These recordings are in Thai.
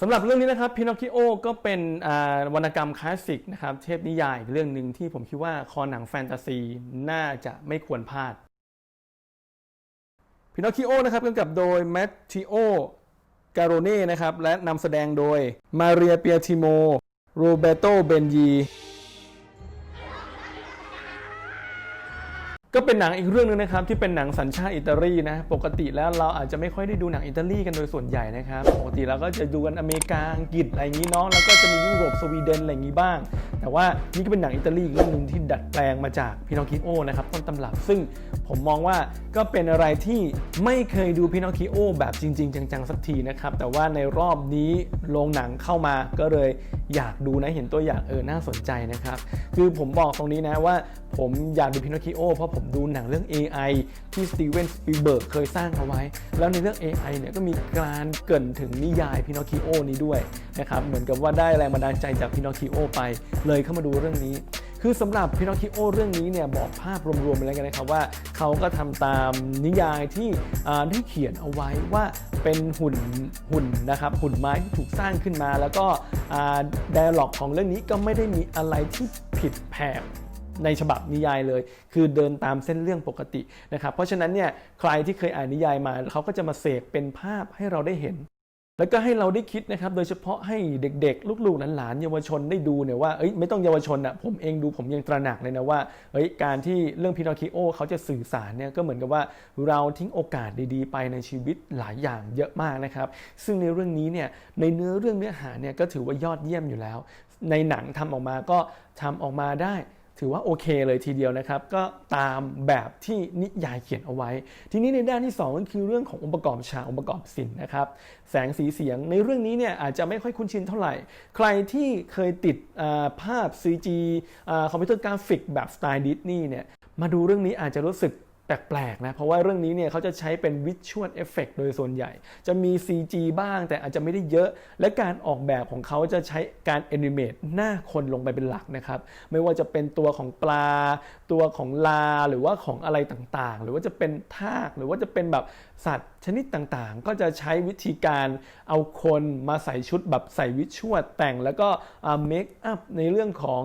สำหรับเรื่องนี้นะครับพินอคคิโอก็เป็นวรรณกรรมคลาสสิกนะครับเทพนิยายเรื่องหนึ่งที่ผมคิดว่าคอหนังแฟนตาซีน่าจะไม่ควรพลาดพินอคคิโอนะครับกำกับโดยแมตติโอการโเน่นะครับและนำแสดงโดยมาเรียเปียติโมโรเบโตเบนยี ก็เป็นหนังอีกเรื่องหนึงนะครับที่เป็นหนังสัญชาติอิตาลีนะปกติแล้วเราอาจจะไม่ค่อยได้ดูหนังอิตาลีกันโดยส่วนใหญ่นะครับปกติเราก็จะดูกันอเมริกาอังกฤษอะไรอย่างนี้เนาะแล้วก็จะมียุโรปสวีเดนอะไรอย่างนี้บ้าง แต่ว่านี่ก็เป็นหนังอิตาลีเรื่องหนึงที่ดัดแปลงมาจากพินอคคิโอนะครับต้นตำรับซึ่งผมมองว่าก็เป็นอะไรที่ไม่เคยดูพินอคคิโอแบบจริง ๆ จังๆสักทีนะครับแต่ว่าในรอบนี้โรงหนังเข้ามาก็เลยอยากดูนะเห็นตัวอย่างเออน่าสนใจนะครับคือผมบอกตรงนี้นะว่าผมอยากดูพินอคคิโอเพราะผมดูหนังเรื่อง AI ที่สตีเวนสปีเบิร์กเคยสร้างเอาไว้ แล้วในเรื่อง AI เนี่ยก็มีการเกินถึงนิยายพินอคิโอนี้ด้วยนะครับเหมือนกับว่าได้แรงบันดาลใจจากพินอคิโอไป เลยเข้ามาดูเรื่องนี้คือสำหรับพินอคิโอเรื่องนี้เนี่ยบอกภาพรวมๆไปแล้วกันนะครับว่าเขาก็ทำตามนิยายที่ได้เขียนเอาไว้ว่าเป็นหุ่นหุ่นนะครับหุ่นไม้ที่ถูกสร้างขึ้นมา แล้วก็ดร์ล็อกของเรื่องนี้ก็ไม่ได้มีอะไรที่ผิดแผก ในฉบับนิยายเลย คือเดินตามเส้นเรื่องปกตินะครับเพราะฉะนั้นเนี่ยใครที่เคยอ่านนิยายมาเขาก็จะมาเสกเป็นภาพให้เราได้เห็น แล้วก็ให้เราได้คิดนะครับโดยเฉพาะให้เด็ก ๆ ลูกๆหลานๆเยาวชนได้ดูเนี่ยว่าเอ้ยไม่ต้องเยาวชนอะผมเองดูผมยังตระหนักเลยนะว่าเฮ้ยการที่เรื่องพินอคคิโอเขาจะสื่อสารเนี่ยก็เหมือนกับว่าเราทิ้งโอกาสดีๆ ไปในชีวิตหลายอย่างเยอะมากนะครับซึ่งในเรื่องนี้เนี่ยในเนื้อเรื่องเนื้อหาเนี่ยก็ถือว่ายอดเยี่ยมอยู่แล้ว ในหนังทำออกมาก็ทำออกมาได้ ถือว่าโอเคเลยทีเดียวนะครับ ก็ตามแบบที่นิยายเขียนเอาไว้ ทีนี้ในด้านที่2ก็คือเรื่องขององค์ประกอบฉากองค์ประกอบสินนะครับแสงสีเสียงในเรื่องนี้เนี่ยอาจจะไม่ค่อยคุ้นชินเท่าไหร่ ใครที่เคยติดาภาพ CG คอมพิวเตอร์กราฟิกแบบสไตล์ดิสนีย์เนี่ยมาดูเรื่องนี้อาจจะรู้สึก แปลกๆนะ เพราะว่าเรื่องนี้เนี่ยเขาจะใช้เป็นวิชวลเอฟเฟกโดยส่วนใหญ่ จะมี CG บ้างแต่อาจจะไม่ได้เยอะ และการออกแบบของเขาจะใช้การแอนิเมตหน้าคนลงไปเป็นหลักนะครับ ไม่ว่าจะเป็นตัวของปลา ตัวของลาหรือว่าของอะไรต่างๆ หรือว่าจะเป็นทากหรือว่าจะเป็นแบบสัตว์ชนิดต่างๆ ก็จะใช้วิธีการเอาคนมาใส่ชุดแบบใส่วิชวลแต่งแล้วก็เมคอัพในเรื่องของ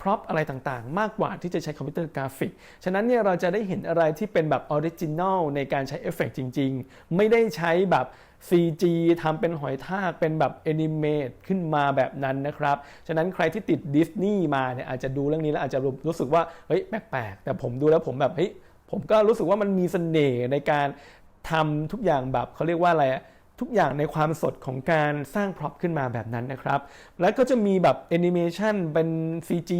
พร็อพอะไรต่างๆ มากกว่าที่จะใช้คอมพิวเตอร์กราฟิก ฉะนั้นเนี่ยเราจะได้เห็นอะไระไรที่เป็นแบบออริจินอลในการใช้เอฟเฟกจริง ๆ ไม่ได้ใช้แบบ CG ทำเป็นหอยทากเป็นแบบแอนิเมตขึ้นมาแบบนั้นนะครับ ฉะนั้นใครที่ติดดิสนีย์มาเนี่ยอาจจะดูเรื่องนี้แล้วอาจจะรู้สึกว่าเฮ้ยแปลกๆแต่ผมดูแล้วผมแบบเฮ้ยผมก็รู้สึกว่ามันมีเสน่ห์ในการทำทุกอย่างแบบเขาเรียกว่าอะไรทุกอย่างในความสดของการสร้างพร็อพขึ้นมาแบบนั้นนะครับ แล้วก็จะมีแบบแอนิเมชันเป็น CG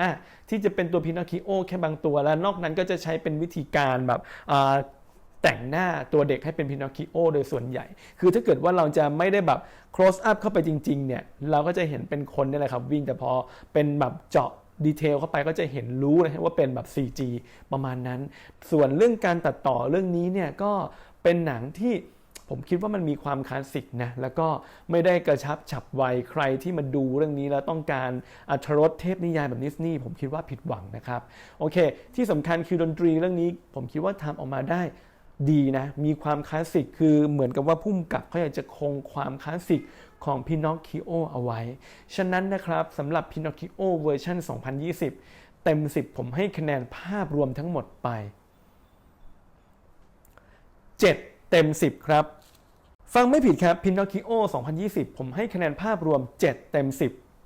อะที่จะเป็นตัวพินอคคิโอแค่บางตัว แล้วนอกนั้นก็จะใช้เป็นวิธีการแบบแต่งหน้าตัวเด็กให้เป็นพินอคคิโอโดยส่วนใหญ่ คือถ้าเกิดว่าเราจะไม่ได้แบบ close up เข้าไปจริง ๆ เนี่ย เราก็จะเห็นเป็นคนนี่แหละครับ วิ่งแต่พอเป็นแบบเจาะดีเทลเข้าไปก็จะเห็นรู้นะฮะว่าเป็นแบบ CG ประมาณนั้น ส่วนเรื่องการตัดต่อเรื่องนี้เนี่ยก็เป็นหนังที่ ผมคิดว่ามันมีความคลาสสิกนะแล้วก็ไม่ได้กระชับฉับไวใครที่มาดูเรื่องนี้แล้วต้องการอัธรสเทพนิยายแบบดิสนีย์ผมคิดว่าผิดหวังนะครับโอเค ที่สำคัญคือดนตรีเรื่องนี้ ผมคิดว่าทำออกมาได้ดีนะ มีความคลาสสิก คือเหมือนกับว่าพุ่มกับเขาอยากจะคงความคลาสสิกของพินอคคิโอเอาไว้ ฉะนั้นนะครับสำหรับพินอคคิโอเวอร์ชัน2020 เต็ม 10 ผมให้คะแนนภาพรวมทั้งหมดไป 7 เต็ม 10 ครับ ฟังไม่ผิดครับพินอคิโอ2020 ผมให้คะแนนภาพรวม 7 เต็ม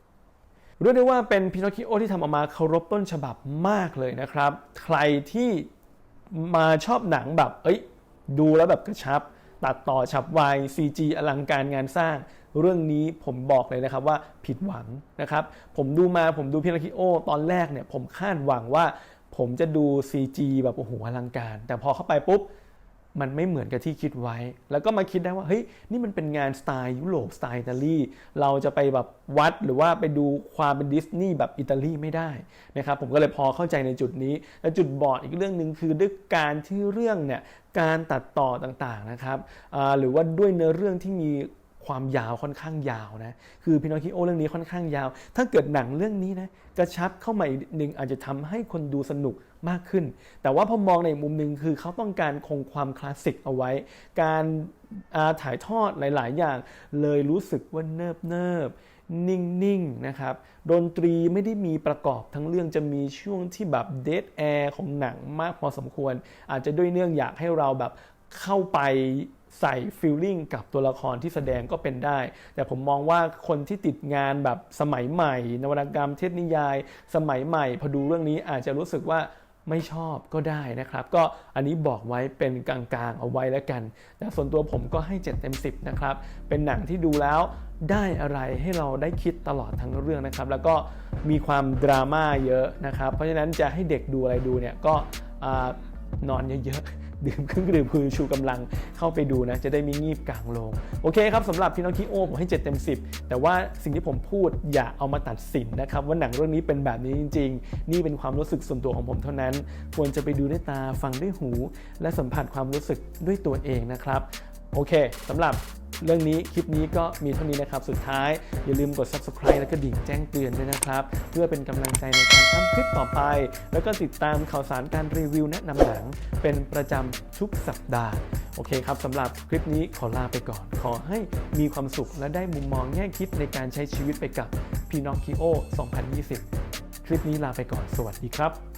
10 เรียกได้ว่าเป็นพินอคิโอที่ทำออกมาเคารพต้นฉบับมากเลยนะครับ ใครที่มาชอบหนังแบบ เอ้ย ดูแล้วแบบกระชับ ตัดต่อฉับไว CG อลังการงานสร้าง เรื่องนี้ผมบอกเลยนะครับว่าผิดหวังนะครับ ผมดูมาผมดูพินาคิโอตอนแรกเนี่ยผมคาดหวังว่าผมจะดู CG แบบโอ้โหอลังการ แต่พอเข้าไปปุ๊บ มันไม่เหมือนกับที่คิดไว้ แล้วก็มาคิดได้ว่าเฮ้ยนี่มันเป็นงานสไตล์ยุโรปสไตล์อิตาลีเราจะไปแบบวัดหรือว่าไปดูความเป็นดิสนีย์แบบอิตาลีไม่ได้นะครับผมก็เลยพอเข้าใจในจุดนี้ และจุดบอดอีกเรื่องหนึ่งคือด้วยการที่เรื่องเนี่ยการตัดต่อต่างๆนะครับหรือว่าด้วยเนื้อเรื่องที่มี ความยาวค่อนข้างยาวนะคือพินอคคิโอเรื่องนี้ค่อนข้างยาว ถ้าเกิดหนังเรื่องนี้นะกระชับเข้ามาอีกนิดนึงอาจจะทำให้คนดูสนุกมากขึ้น แต่ว่าพอมองในมุมหนึ่งคือเขาต้องการคงความคลาสสิกเอาไว้ การาถ่ายทอดหลาย ๆ อย่าง เลยรู้สึกว่าเนิบเนิบๆนิ่ง ๆ นะครับ ดนตรีไม่ได้มีประกอบทั้งเรื่องจะมีช่วงที่แบบเด d แอร์ของหนังมากพอสมควร อาจจะด้วยเนื่องอยากให้เราแบบเข้าไป ใส่ฟีลลิ่งกับตัวละครที่แสดงก็เป็นได้ แต่ผมมองว่าคนที่ติดงานแบบสมัยใหม่ นวรรณกรรมเทพนิยาย สมัยใหม่พอดูเรื่องนี้อาจจะรู้สึกว่าไม่ชอบก็ได้นะครับ ก็อันนี้บอกไว้เป็นกลางๆเอาไว้แล้วกันแต่ส่วนตัวผมก็ให้7เต็ม10นะครับเป็นหนังที่ดูแล้วได้อะไรให้เราได้คิดตลอดทั้งเรื่องนะครับ แล้วก็มีความดราม่าเยอะนะครับ เพราะฉะนั้นจะให้เด็กดูอะไรดูเนี่ยก็อนอนเยอะๆ ดื่มเครื่องดื่มคือชูกำลังเข้าไปดูนะ จะได้มีงีบกลางลง โอเคครับสำหรับพี่น้องคิโอผมให้ 7 เต็ม 10 แต่ว่าสิ่งที่ผมพูดอย่าเอามาตัดสินนะครับว่าหนังเรื่องนี้เป็นแบบนี้จริง ๆ นี่เป็นความรู้สึกส่วนตัวของผมเท่านั้น ควรจะไปดูด้วยตาฟังด้วยหู และสัมผัสความรู้สึกด้วยตัวเองนะครับ โอเคสำหรับ เรื่องนี้คลิปนี้ก็มีเท่านี้นะครับ สุดท้ายอย่าลืมกด subscribe และก็ดิ่งแจ้งเตือนด้วยนะครับ เพื่อเป็นกำลังใจในการทำคลิปต่อไป แล้วก็ติดตามข่าวสารการรีวิวแนะนำหนังเป็นประจำทุกสัปดาห์ โอเคครับสำหรับคลิปนี้ขอลาไปก่อน ขอให้มีความสุขและได้มุมมองแง่คิดในการใช้ชีวิตไปกับ Pinocchio 2020 คลิปนี้ลาไปก่อน สวัสดีครับ